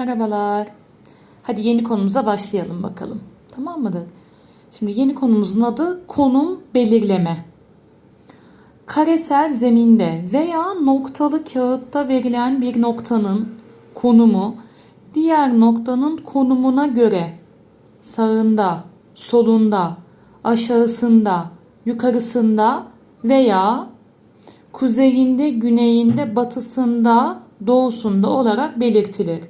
Merhabalar. Hadi yeni konumuza başlayalım bakalım. Tamam mıdır? Şimdi yeni konumuzun adı konum belirleme. Karesel zeminde veya noktalı kağıtta verilen bir noktanın konumu diğer noktanın konumuna göre sağında, solunda, aşağısında, yukarısında veya kuzeyinde, güneyinde, batısında, doğusunda olarak belirtilir.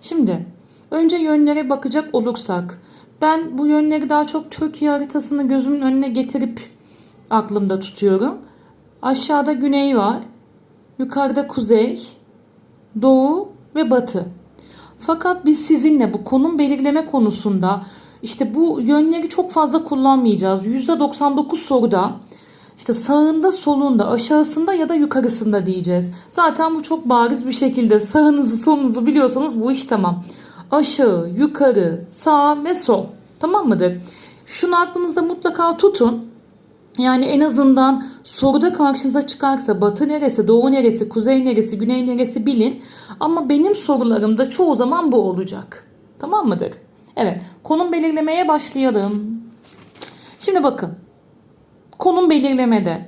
Şimdi önce yönlere bakacak olursak ben bu yönleri daha çok Türkiye haritasını gözümün önüne getirip aklımda tutuyorum. Aşağıda güney var, yukarıda kuzey, doğu ve batı. Fakat biz sizinle bu konum belirleme konusunda işte bu yönleri çok fazla kullanmayacağız. %99 soruda işte sağında, solunda, aşağısında ya da yukarısında diyeceğiz. Zaten bu çok bariz bir şekilde sağınızı, solunuzu biliyorsanız bu iş tamam. Aşağı, yukarı, sağ ve sol. Tamam mıdır? Şunu aklınızda mutlaka tutun. Yani en azından soruda karşınıza çıkarsa batı neresi, doğu neresi, kuzey neresi, güney neresi bilin. Ama benim sorularımda çoğu zaman bu olacak. Tamam mıdır? Evet, konum belirlemeye başlayalım. Şimdi bakın. Konum belirlemede.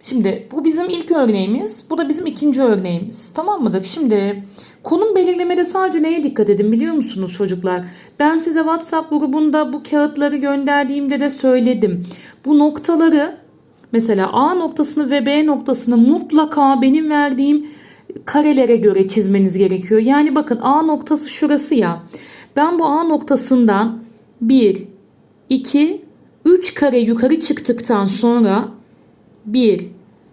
Şimdi bu bizim ilk örneğimiz. Bu da bizim ikinci örneğimiz. Tamam mıdır? Şimdi konum belirlemede sadece neye dikkat edin biliyor musunuz çocuklar? Ben size WhatsApp grubunda bu kağıtları gönderdiğimde de söyledim. Bu noktaları mesela A noktasını ve B noktasını mutlaka benim verdiğim karelere göre çizmeniz gerekiyor. Yani bakın A noktası şurası ya. Ben bu A noktasından 1, 2, 3 kare yukarı çıktıktan sonra 1,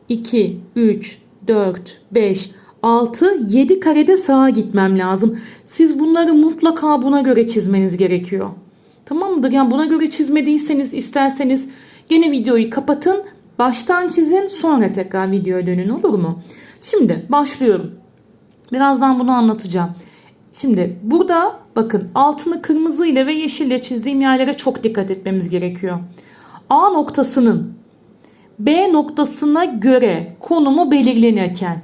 2, 3, 4, 5, 6, 7 karede sağa gitmem lazım. Siz bunları mutlaka buna göre çizmeniz gerekiyor. Tamam mıdır? Yani buna göre çizmediyseniz isterseniz gene videoyu kapatın. Baştan çizin sonra tekrar videoya dönün olur mu? Şimdi başlıyorum. Birazdan bunu anlatacağım. Şimdi burada bakın altını kırmızı ile ve yeşille çizdiğim yerlere çok dikkat etmemiz gerekiyor. A noktasının B noktasına göre konumu belirlenirken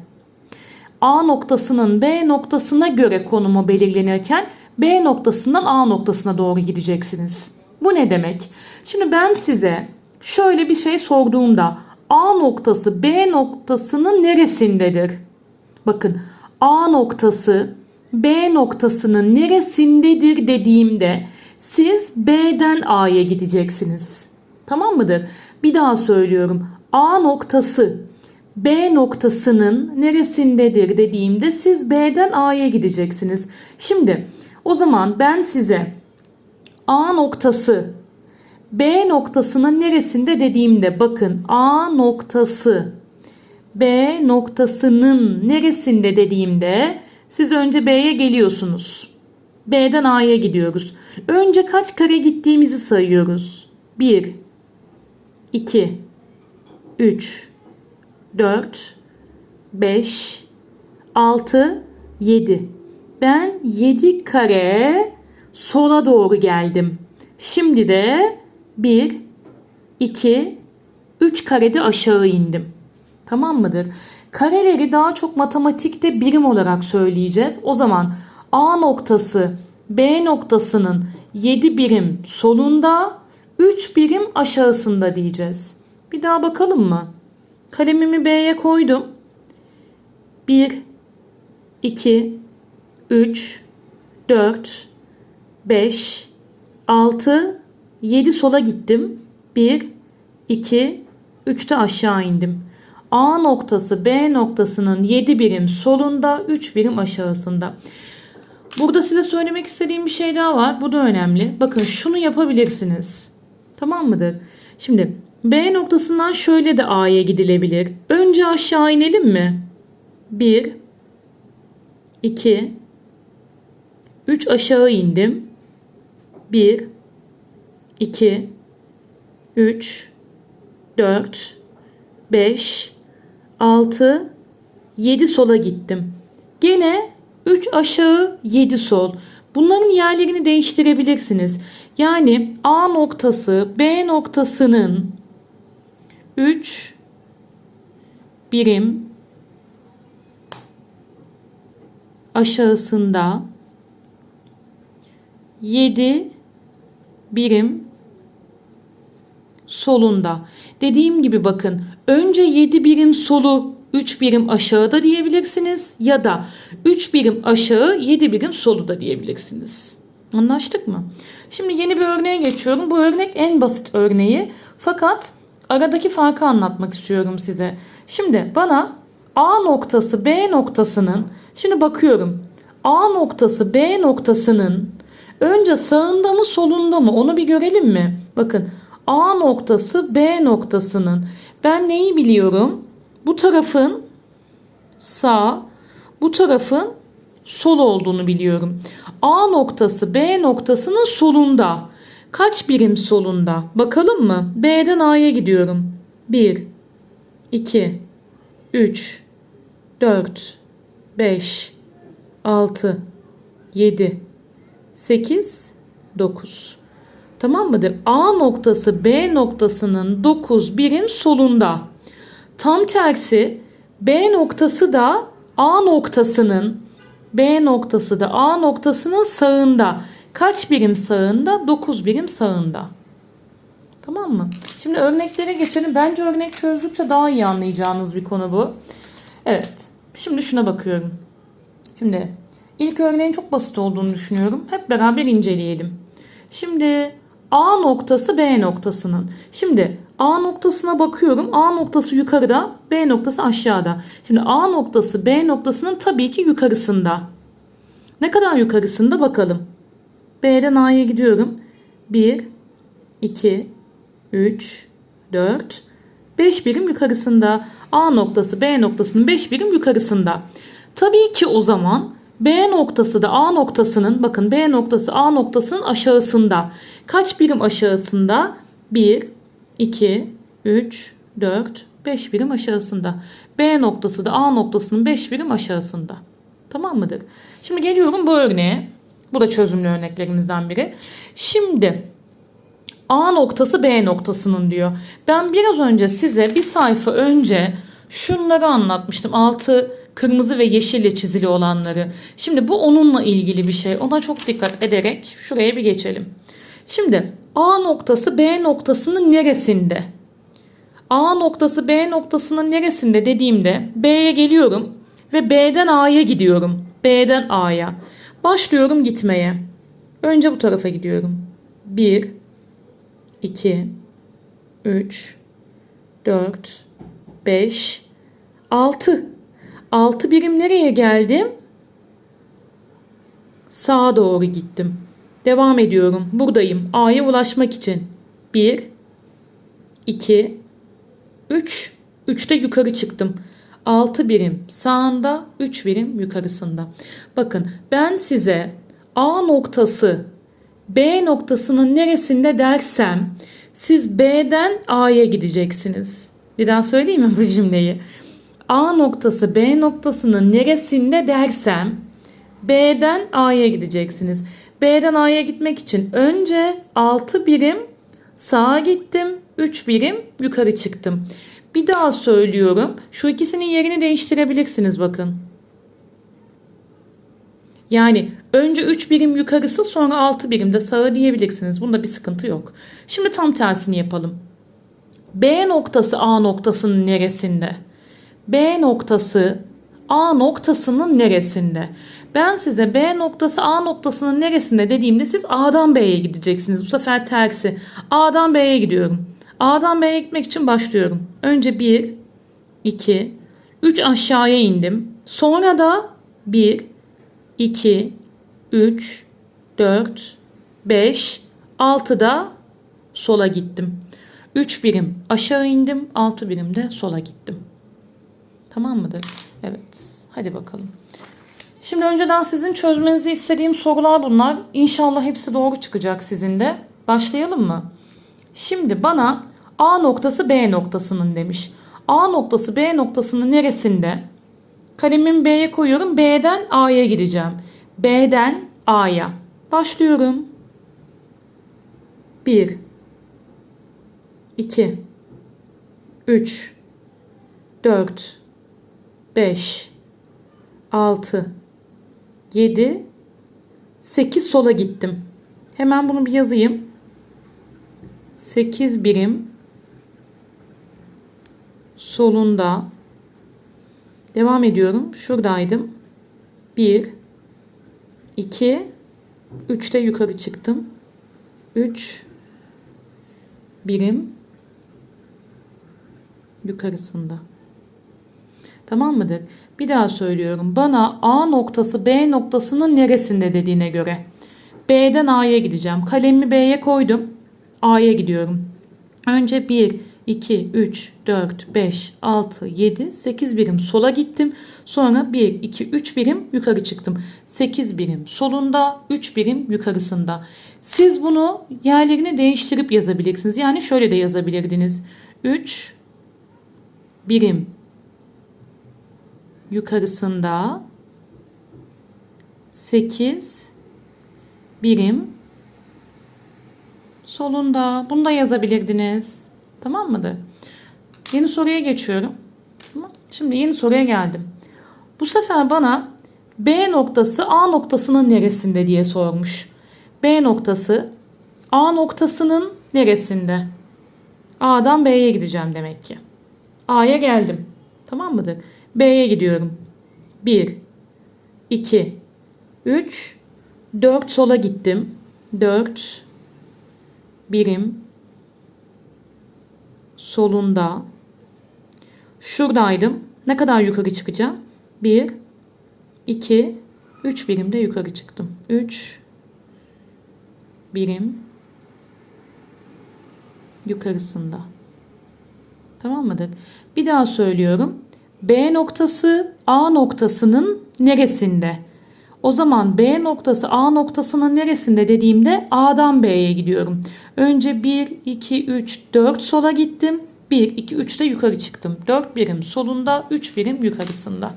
A noktasının B noktasına göre konumu belirlenirken B noktasından A noktasına doğru gideceksiniz. Bu ne demek? Şimdi ben size şöyle bir şey sorduğumda A noktası B noktasının neresindedir? Bakın A noktası B noktasının neresindedir dediğimde siz B'den A'ya gideceksiniz. Tamam mıdır? Bir daha söylüyorum. A noktası B noktasının neresindedir dediğimde siz B'den A'ya gideceksiniz. Şimdi o zaman ben size A noktası B noktasının neresinde dediğimde bakın A noktası B noktasının neresinde dediğimde siz önce B'ye geliyorsunuz. B'den A'ya gidiyoruz. Önce kaç kare gittiğimizi sayıyoruz. 1 2 3 4 5 6 7 Ben 7 kare sola doğru geldim. Şimdi de 1 2 3 karede aşağı indim. Tamam mıdır? Kareleri daha çok matematikte birim olarak söyleyeceğiz. O zaman A noktası B noktasının 7 birim solunda 3 birim aşağısında diyeceğiz. Bir daha bakalım mı? Kalemimi B'ye koydum. 1 2 3 4 5 6 7 sola gittim. 1 2 3 de aşağı indim. A noktası B noktasının 7 birim solunda 3 birim aşağısında. Burada size söylemek istediğim bir şey daha var. Bu da önemli. Bakın şunu yapabilirsiniz. Tamam mıdır? Şimdi B noktasından şöyle de A'ya gidilebilir. Önce aşağı inelim mi? 1 2 3 aşağı indim. 1 2 3 4 5 6 7 sola gittim. Gene 3 aşağı 7 sol. Bunların yerlerini değiştirebilirsiniz. Yani A noktası B noktasının 3 birim aşağısında 7 birim solunda. Dediğim gibi bakın önce 7 birim solu 3 birim aşağıda diyebilirsiniz ya da 3 birim aşağı 7 birim solu da diyebilirsiniz. Anlaştık mı? Şimdi yeni bir örneğe geçiyorum. Bu örnek en basit örneği. Fakat aradaki farkı anlatmak istiyorum size. Şimdi bana A noktası B noktasının şimdi bakıyorum. A noktası B noktasının önce sağında mı solunda mı onu bir görelim mi? Bakın A noktası B noktasının ben neyi biliyorum? Bu tarafın sağ, bu tarafın sol olduğunu biliyorum. A noktası B noktasının solunda. Kaç birim solunda? Bakalım mı? B'den A'ya gidiyorum. 1 2 3 4 5 6 7 8 9 Tamam mıdır? A noktası B noktasının 9 birim solunda. Tam tersi B noktası da A noktasının B noktası da A noktasının sağında. Kaç birim sağında? 9 birim sağında. Tamam mı? Şimdi örneklere geçelim. Bence örnek çözdükçe daha iyi anlayacağınız bir konu bu. Evet. Şimdi şuna bakıyorum. Şimdi ilk örneğin çok basit olduğunu düşünüyorum. Hep beraber inceleyelim. Şimdi A noktası B noktasının. Şimdi A noktasına bakıyorum. A noktası yukarıda, B noktası aşağıda. Şimdi A noktası B noktasının tabii ki yukarısında. Ne kadar yukarısında bakalım. B'den A'ya gidiyorum. 1, 2, 3, 4, 5 birim yukarısında. A noktası B noktasının 5 birim yukarısında. Tabii ki o zaman B noktası da A noktasının bakın B noktası A noktasının aşağısında. Kaç birim aşağısında? 1, 2, 3, 4, 5 birim aşağısında. B noktası da A noktasının 5 birim aşağısında. Tamam mıdır? Şimdi geliyorum bu örneğe. Bu da çözümlü örneklerimizden biri. Şimdi A noktası B noktasının diyor. Ben biraz önce size bir sayfa önce şunları anlatmıştım. Altı kırmızı ve yeşille çizili olanları. Şimdi bu onunla ilgili bir şey. Ona çok dikkat ederek şuraya bir geçelim. Şimdi A noktası B noktasının neresinde? A noktası B noktasının neresinde dediğimde B'ye geliyorum ve B'den A'ya gidiyorum. B'den A'ya. Başlıyorum gitmeye. Önce bu tarafa gidiyorum. 1 2 3 4 5 6 6 birim nereye geldim? Sağa doğru gittim. Devam ediyorum. Buradayım. A'ya ulaşmak için. 1 2 3 3'te yukarı çıktım. 6 birim sağında, 3 birim yukarısında. Bakın ben size A noktası B noktasının neresinde dersem siz B'den A'ya gideceksiniz. Bir daha söyleyeyim mi bu cümleyi? A noktası B noktasının neresinde dersem B'den A'ya gideceksiniz. B'den A'ya gitmek için önce 6 birim sağa gittim, 3 birim yukarı çıktım. Bir daha söylüyorum. Şu ikisinin yerini değiştirebilirsiniz bakın. Yani önce 3 birim yukarısı sonra 6 birim de sağa diyebilirsiniz. Bunda bir sıkıntı yok. Şimdi tam tersini yapalım. B noktası A noktasının neresinde? B noktası A noktasının neresinde? Ben size B noktası A noktasının neresinde dediğimde siz A'dan B'ye gideceksiniz. Bu sefer tersi. A'dan B'ye gidiyorum. A'dan B'ye gitmek için başlıyorum. Önce 1, 2, 3 aşağıya indim. Sonra da 1, 2, 3, 4, 5, 6'da sola gittim. 3 birim aşağı indim, 6 birim de sola gittim. Tamam mıdır? Evet. Hadi bakalım. Şimdi önceden sizin çözmenizi istediğim sorular bunlar. İnşallah hepsi doğru çıkacak sizin de. Başlayalım mı? Şimdi bana A noktası B noktasının demiş. A noktası B noktasının neresinde? Kalemimi B'ye koyuyorum. B'den A'ya gideceğim. B'den A'ya. Başlıyorum. 1 2 3 4 5 6 7 8 sola gittim. Hemen bunu bir yazayım. 8 birim solunda devam ediyorum. Şuradaydım. 1 2 3'te yukarı çıktım. 3 birim yukarısında. Tamam mıdır? Bir daha söylüyorum. Bana A noktası B noktasının neresinde dediğine göre. B'den A'ya gideceğim. Kalemimi B'ye koydum. A'ya gidiyorum. Önce 1, 2, 3, 4, 5, 6, 7, 8 birim sola gittim. Sonra 1, 2, 3 birim yukarı çıktım. 8 birim solunda, 3 birim yukarısında. Siz bunu yerlerini değiştirip yazabilirsiniz. Yani şöyle de yazabilirdiniz. 3 birim yukarısında 8 birim solunda. Bunu da yazabilirdiniz. Tamam mıdır? Yeni soruya geçiyorum. Şimdi yeni soruya geldim. Bu sefer bana B noktası A noktasının neresinde diye sormuş. B noktası A noktasının neresinde? A'dan B'ye gideceğim demek ki. A'ya geldim. Tamam mıdır? B'ye gidiyorum. 1 2 3 4 sola gittim. 4 birim solunda şuradaydım. Ne kadar yukarı çıkacağım? 1 2 3 birimde yukarı çıktım. 3 birim yukarısında. Tamam mıdır? Bir daha söylüyorum. B noktası A noktasının neresinde? O zaman B noktası A noktasının neresinde dediğimde A'dan B'ye gidiyorum. Önce 1, 2, 3, 4 sola gittim. 1, 2, 3 de yukarı çıktım. 4 birim solunda, 3 birim yukarısında.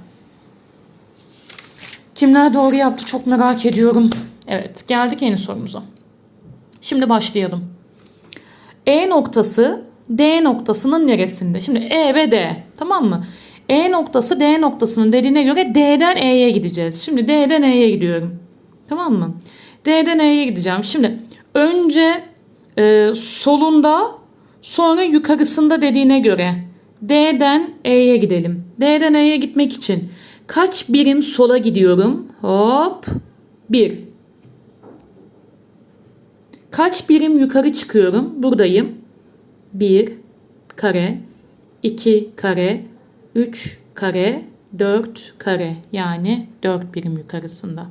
Kimler doğru yaptı çok merak ediyorum. Evet geldik yeni sorumuza. Şimdi başlayalım. E noktası D noktasının neresinde? Şimdi E ve D tamam mı? E noktası D noktasının dediğine göre D'den E'ye gideceğiz. Şimdi D'den E'ye gidiyorum. Tamam mı? D'den E'ye gideceğim. Şimdi önce e, solunda sonra yukarısında dediğine göre D'den E'ye gidelim. D'den E'ye gitmek için kaç birim sola gidiyorum? Hop 1. Kaç birim yukarı çıkıyorum? Buradayım. 1 kare 2 kare 3 kare 4 kare yani 4 birim yukarısında.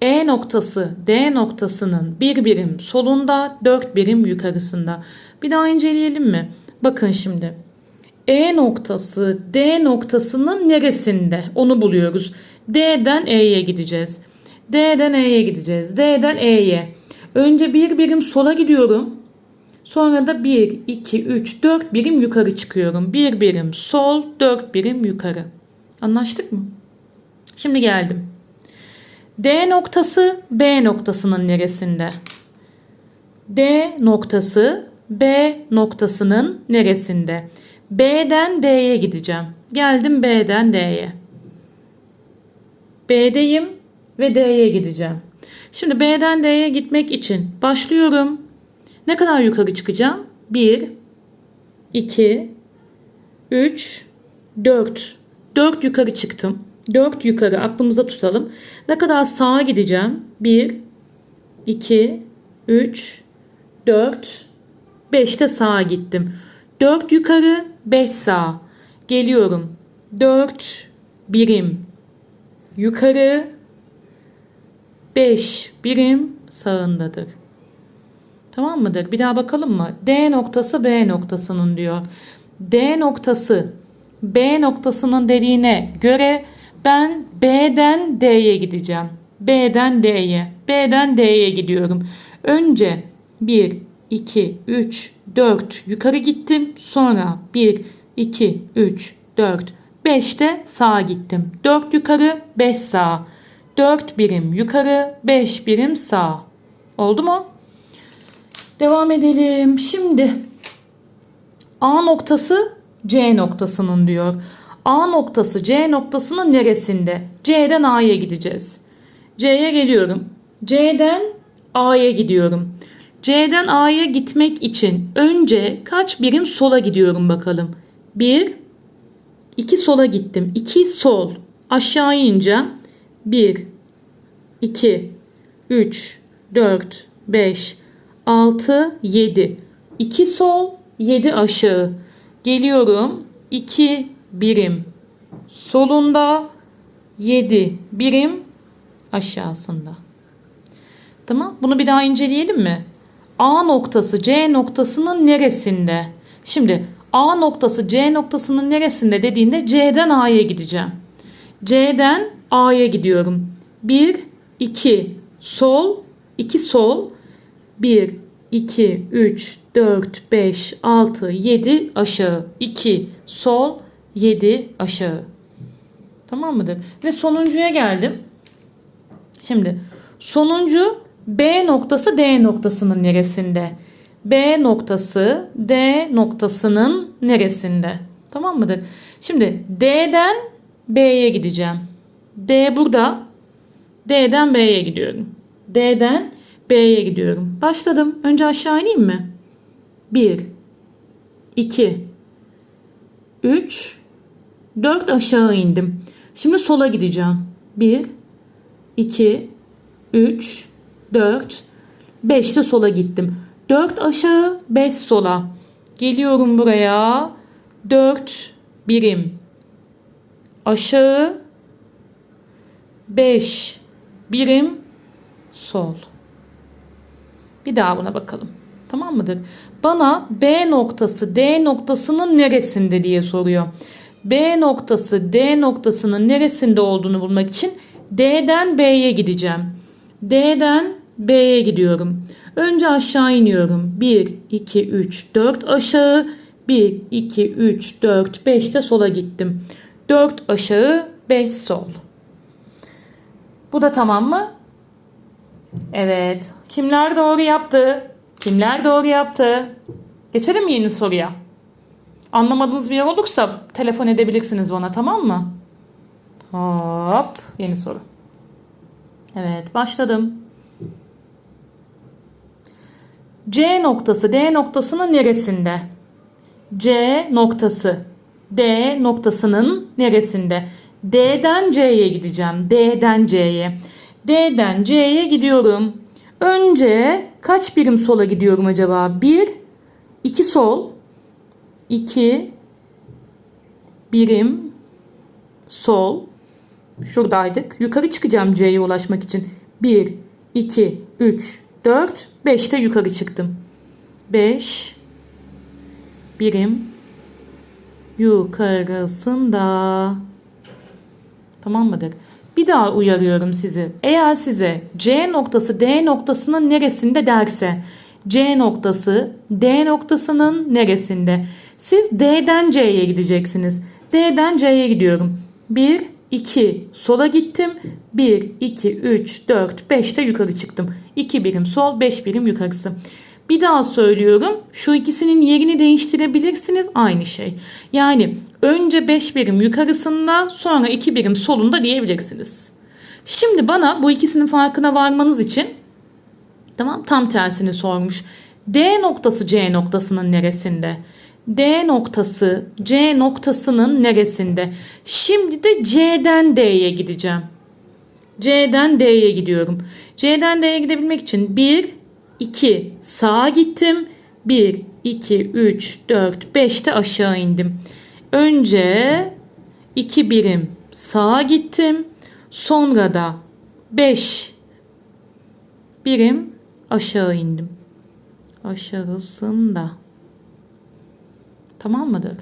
E noktası D noktasının bir birim solunda 4 birim yukarısında. Bir daha inceleyelim mi? Bakın şimdi. E noktası D noktasının neresinde? Onu buluyoruz. D'den E'ye gideceğiz. D'den E'ye gideceğiz. D'den E'ye. Önce bir birim sola gidiyorum. Sonra da 1, 2, 3, 4 birim yukarı çıkıyorum. 1 birim sol, 4 birim yukarı. Anlaştık mı? Şimdi geldim. D noktası B noktasının neresinde? D noktası B noktasının neresinde? B'den D'ye gideceğim. Geldim B'den D'ye. B'deyim ve D'ye gideceğim. Şimdi B'den D'ye gitmek için başlıyorum. Ne kadar yukarı çıkacağım? 1, 2, 3, 4. 4 yukarı çıktım. 4 yukarı aklımızda tutalım. Ne kadar sağa gideceğim? 1, 2, 3, 4, 5 de sağa gittim. 4 yukarı, 5 sağa. Geliyorum. 4 birim yukarı, 5 birim sağındadır. Tamam mıdır? Bir daha bakalım mı? D noktası B noktasının diyor. D noktası B noktasının dediğine göre ben B'den D'ye gideceğim. B'den D'ye. B'den D'ye gidiyorum. Önce 1, 2, 3, 4 yukarı gittim. Sonra 1, 2, 3, 4, 5 de sağa gittim. 4 yukarı, 5 sağa. 4 birim yukarı, 5 birim sağ. Oldu mu? Devam edelim. Şimdi A noktası C noktasının diyor. A noktası C noktasının neresinde? C'den A'ya gideceğiz. C'ye geliyorum. C'den A'ya gidiyorum. C'den A'ya gitmek için önce kaç birim sola gidiyorum bakalım. 1 2 sola gittim. 2 sol. Aşağı ineceğim. 1 2 3 4 5 6 7 2 sol 7 aşağı. Geliyorum. 2 birim solunda 7 birim aşağısında. Tamam. Bunu bir daha inceleyelim mi? A noktası C noktasının neresinde? Şimdi A noktası C noktasının neresinde dediğinde C'den A'ya gideceğim. C'den A'ya gidiyorum. 1, 2, sol, 2 sol, 1, 2, 3, 4, 5, 6, 7 aşağı. 2 sol, 7 aşağı. Tamam mıdır? Ve sonuncuya geldim. Şimdi sonuncu B noktası D noktasının neresinde? B noktası D noktasının neresinde? Tamam mıdır? Şimdi D'den B'ye gideceğim. D burada. D'den B'ye gidiyorum. D'den B'ye gidiyorum. Başladım. Önce aşağı ineyim mi? 1 2 3 4 aşağı indim. Şimdi sola gideceğim. 1 2 3 4 5 de sola gittim. 4 aşağı 5 sola. Geliyorum buraya. 4 birim. Aşağı 5 birim sol. Bir daha buna bakalım. Tamam mıdır? Bana B noktası D noktasının neresinde diye soruyor. B noktası D noktasının neresinde olduğunu bulmak için D'den B'ye gideceğim. D'den B'ye gidiyorum. Önce aşağı iniyorum. 1, 2, 3, 4 aşağı. 1, 2, 3, 4, 5 de sola gittim. 4 aşağı, 5 sol. Bu da tamam mı? Evet. Kimler doğru yaptı? Kimler doğru yaptı? Geçelim yeni soruya? Anlamadığınız bir yer olursa telefon edebilirsiniz bana tamam mı? Hop. Yeni soru. Evet başladım. C noktası D noktasının neresinde? C noktası D noktasının neresinde? D'den C'ye gideceğim. D'den C'ye. D'den C'ye gidiyorum. Önce kaç birim sola gidiyorum acaba? 1 2 sol 2 birim sol şuradaydık. Yukarı çıkacağım C'ye ulaşmak için. 1 2 3 4 5 de yukarı çıktım. 5 birim yukarısında. Tamam mıdır? Bir daha uyarıyorum sizi. Eğer size C noktası D noktasının neresinde derse C noktası D noktasının neresinde? Siz D'den C'ye gideceksiniz. D'den C'ye gidiyorum. 1, 2 sola gittim. 1, 2, 3, 4, 5 de yukarı çıktım. 2 birim sol, 5 birim yukarısı. Bir daha söylüyorum. Şu ikisinin yerini değiştirebilirsiniz. Aynı şey. Yani önce 5 birim yukarısında sonra 2 birim solunda diyebilirsiniz. Şimdi bana bu ikisinin farkına varmanız için tamam tam tersini sormuş. D noktası C noktasının neresinde? D noktası C noktasının neresinde? Şimdi de C'den D'ye gideceğim. C'den D'ye gidiyorum. C'den D'ye gidebilmek için 1, 2 sağa gittim. 1, 2, 3, 4, 5 de aşağı indim. Önce 2 birim sağa gittim. Sonra da 5 birim aşağı indim. Aşağısında. Tamam mıdır?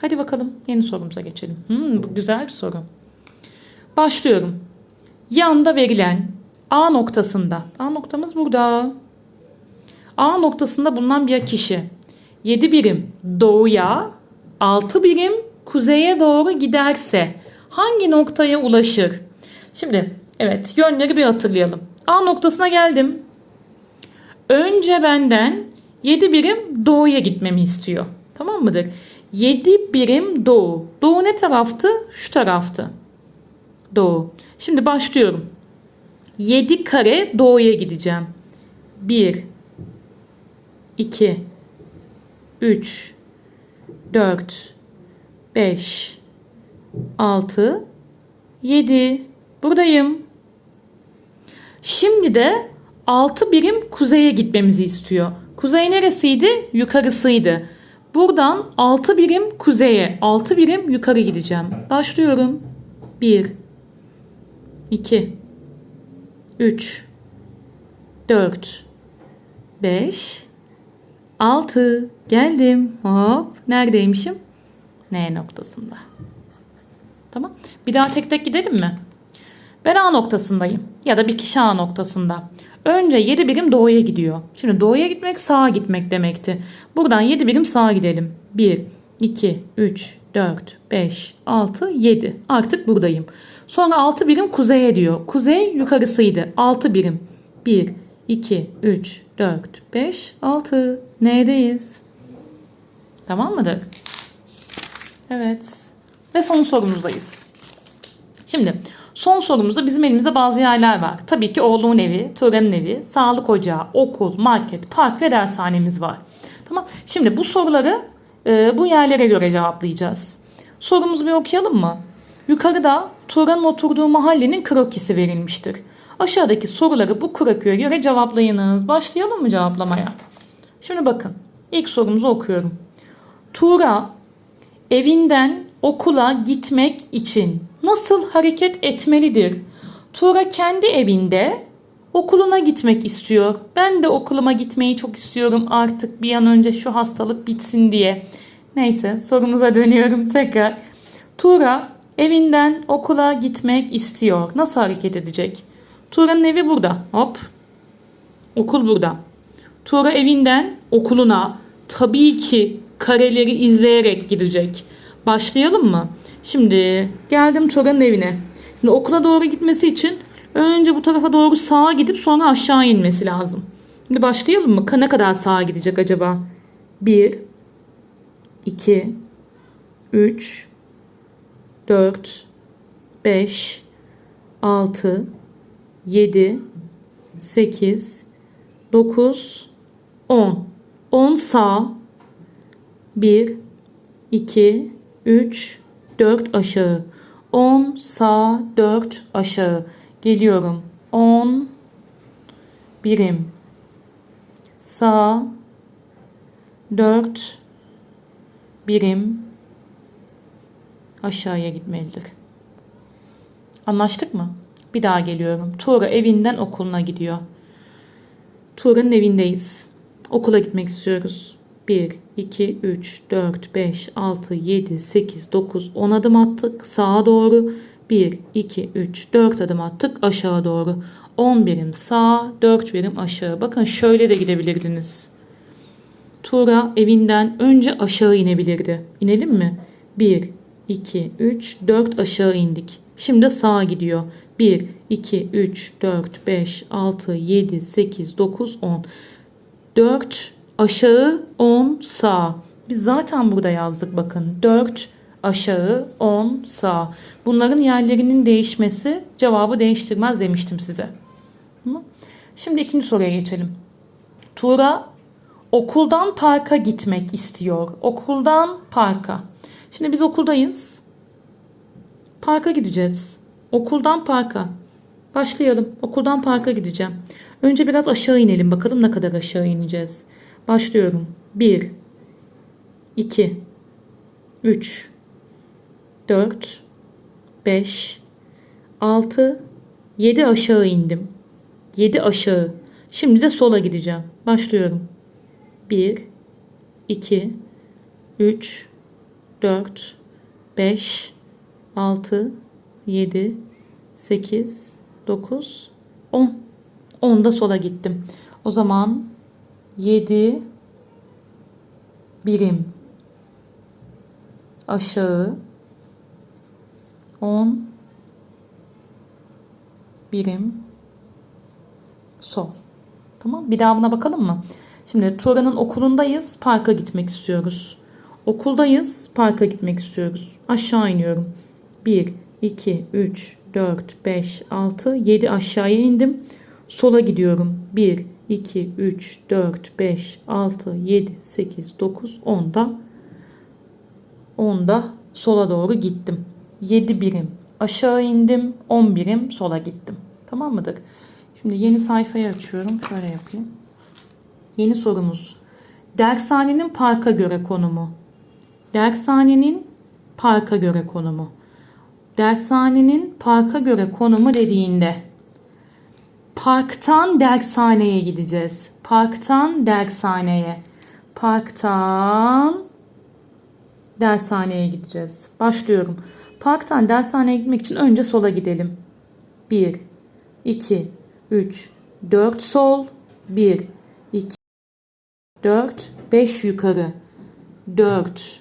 Hadi bakalım yeni sorumuza geçelim. Hmm, bu güzel bir soru. Başlıyorum. Yanda verilen A noktasında. A noktamız burada. A noktasında bulunan bir kişi 7 birim doğuya 6 birim kuzeye doğru giderse hangi noktaya ulaşır? Şimdi evet yönleri bir hatırlayalım. A noktasına geldim. Önce benden 7 birim doğuya gitmemi istiyor. Tamam mıdır? 7 birim doğu. Doğu ne taraftı? Şu taraftı. Doğu. Şimdi başlıyorum. 7 kare doğuya gideceğim. 1 2 3 4 5 6 7 buradayım. Şimdi de 6 birim kuzeye gitmemizi istiyor. Kuzey neresiydi? Yukarısıydı. Buradan 6 birim kuzeye, 6 birim yukarı gideceğim. Başlıyorum. 1 2 3 4 5 6 geldim. Hop. Neredeymişim? N noktasında. Tamam. Bir daha tek tek gidelim mi? Ben A noktasındayım. Ya da bir kişi A noktasında. Önce 7 birim doğuya gidiyor. Şimdi doğuya gitmek sağa gitmek demekti. Buradan 7 birim sağa gidelim. 1, 2, 3, 4, 5, 6, 7. Artık buradayım. Sonra 6 birim kuzeye diyor. Kuzey yukarısıydı. 6 birim. 1, 2, 3, 4, 5, 6. Neredeyiz? Tamam mıdır? Evet. Ve son sorumuzdayız. Şimdi son sorumuzda bizim elimizde bazı yerler var. Tabii ki oğlumun evi, Turan'ın evi, sağlık ocağı, okul, market, park ve dershanemiz var. Tamam. Şimdi bu soruları e, bu yerlere göre cevaplayacağız. Sorumuzu bir okuyalım mı? Yukarıda Turan'ın oturduğu mahallenin krokisi verilmiştir. Aşağıdaki soruları bu krokiye göre cevaplayınız. Başlayalım mı cevaplamaya? Şimdi bakın. İlk sorumuzu okuyorum. Tuğra evinden okula gitmek için nasıl hareket etmelidir? Tuğra kendi evinde okuluna gitmek istiyor. Ben de okuluma gitmeyi çok istiyorum artık bir an önce şu hastalık bitsin diye. Neyse sorumuza dönüyorum tekrar. Tuğra evinden okula gitmek istiyor. Nasıl hareket edecek? Tuğra'nın evi burada. Hop. Okul burada. Tuğra evinden okuluna tabii ki kareleri izleyerek gidecek. Başlayalım mı? Şimdi geldim Tuğra'nın evine. Şimdi okula doğru gitmesi için önce bu tarafa doğru sağa gidip sonra aşağı inmesi lazım. Şimdi başlayalım mı? Ne kadar sağa gidecek acaba? 1 2 3 4 5 6 7 8 9 10 10 sağ. 1 2 3 4 aşağı. 10 sağ 4 aşağı. Geliyorum. 10 birim. Sağ. 4 birim aşağıya gitmelidir. Anlaştık mı? Bir daha geliyorum. Tuğra evinden okuluna gidiyor. Tuğra'nın evindeyiz. Okula gitmek istiyoruz. 1, 2, 3, 4, 5, 6, 7, 8, 9, 10 adım attık. Sağa doğru. 1, 2, 3, 4 adım attık. Aşağı doğru. 10 birim sağ, 4 birim aşağı. Bakın şöyle de gidebilirdiniz. Tuğra evinden önce aşağı inebilirdi. İnelim mi? 1, 2, 3, 4 aşağı indik. Şimdi sağa gidiyor. 1, 2, 3, 4, 5, 6, 7, 8, 9, 10. 4 aşağı 10 sağ. Biz zaten burada yazdık bakın. 4 aşağı 10 sağ. Bunların yerlerinin değişmesi cevabı değiştirmez demiştim size. Şimdi ikinci soruya geçelim. Tuğra okuldan parka gitmek istiyor. Okuldan parka. Şimdi biz okuldayız. Parka gideceğiz. Okuldan parka. Başlayalım. Okuldan parka gideceğim. Önce biraz aşağı inelim. Bakalım ne kadar aşağı ineceğiz. Başlıyorum. 1 2 3 4 5 6 7 aşağı indim. 7 aşağı. Şimdi de sola gideceğim. Başlıyorum. 1 2 3 4 5 6 7 8 9 10 10'da sola gittim. O zaman 7 birim aşağı 10 birim sol. Tamam bir daha buna bakalım mı? Şimdi Turan'ın okulundayız. Parka gitmek istiyoruz. Okuldayız. Parka gitmek istiyoruz. Aşağı iniyorum. 1, 2, 3, 4, 5, 6, 7 aşağıya indim. Sola gidiyorum. 1, 2, 3, 4, 5, 6, 7, 8, 9, 10'da 10'da sola doğru gittim. 7 birim aşağı indim. 10 birim sola gittim. Tamam mıdır? Şimdi yeni sayfayı açıyorum. Şöyle yapayım. Yeni sorumuz. Dershanenin parka göre konumu. Dershanenin parka göre konumu. Dershanenin parka göre konumu dediğinde parktan dershaneye gideceğiz. Parktan dershaneye. Parktan dershaneye gideceğiz. Başlıyorum. Parktan dershaneye gitmek için önce sola gidelim. 1 2 3 4 sol 1 2 4 5 yukarı 4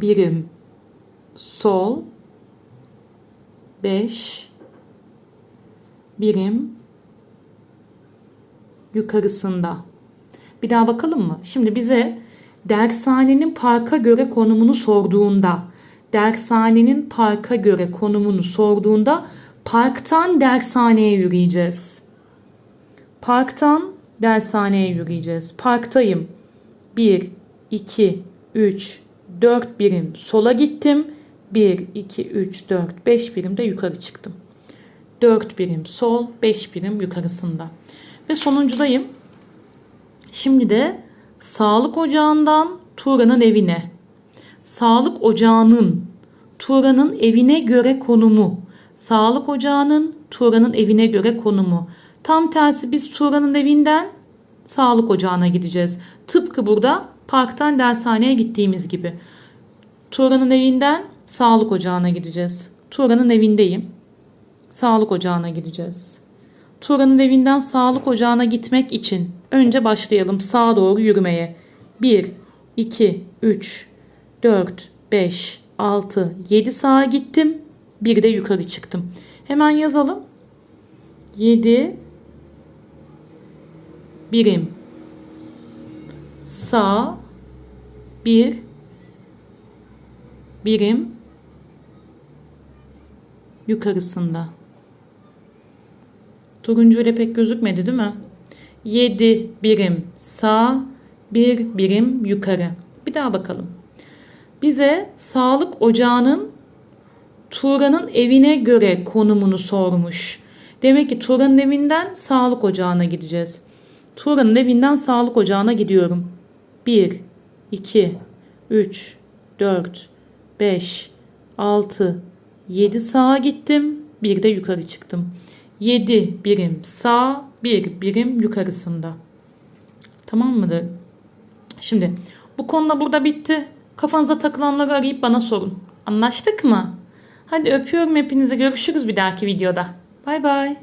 birim sol 5 birim yukarısında. Bir daha bakalım mı? Şimdi bize dershanenin parka göre konumunu sorduğunda, dershanenin parka göre konumunu sorduğunda parktan dershaneye yürüyeceğiz. Parktan dershaneye yürüyeceğiz. Parktayım. 1, 2, 3, 4 birim sola gittim. 1, 2, 3, 4, 5 birim de yukarı çıktım. 4 birim sol, 5 birim yukarısında. Ve sonuncudayım. Şimdi de sağlık ocağından Tuğra'nın evine. Sağlık ocağının Tuğra'nın evine göre konumu. Sağlık ocağının Tuğra'nın evine göre konumu. Tam tersi biz Tuğra'nın evinden sağlık ocağına gideceğiz. Tıpkı burada parktan dershaneye gittiğimiz gibi. Tuğra'nın evinden sağlık ocağına gideceğiz. Tuğra'nın evindeyim. Sağlık ocağına gideceğiz. Tuğra'nın evinden sağlık ocağına gitmek için önce başlayalım sağa doğru yürümeye. 1, 2, 3, 4, 5, 6, 7 sağa gittim. Bir de yukarı çıktım. Hemen yazalım. 7 birim sağ 1 birim yukarısında. Turuncu ile pek gözükmedi değil mi? 7 birim sağ, 1 birim yukarı. Bir daha bakalım. Bize sağlık ocağının Tuğra'nın evine göre konumunu sormuş. Demek ki Tuğra'nın evinden sağlık ocağına gideceğiz. Tuğra'nın evinden sağlık ocağına gidiyorum. 1, 2, 3, 4, 5, 6, 7 sağa gittim. Bir de yukarı çıktım. 7 birim sağ, 1 birim yukarısında. Tamam mıdır? Şimdi bu konuda burada bitti. Kafanıza takılanları arayıp bana sorun. Anlaştık mı? Hadi öpüyorum hepinizi. Görüşürüz bir dahaki videoda. Bay bay.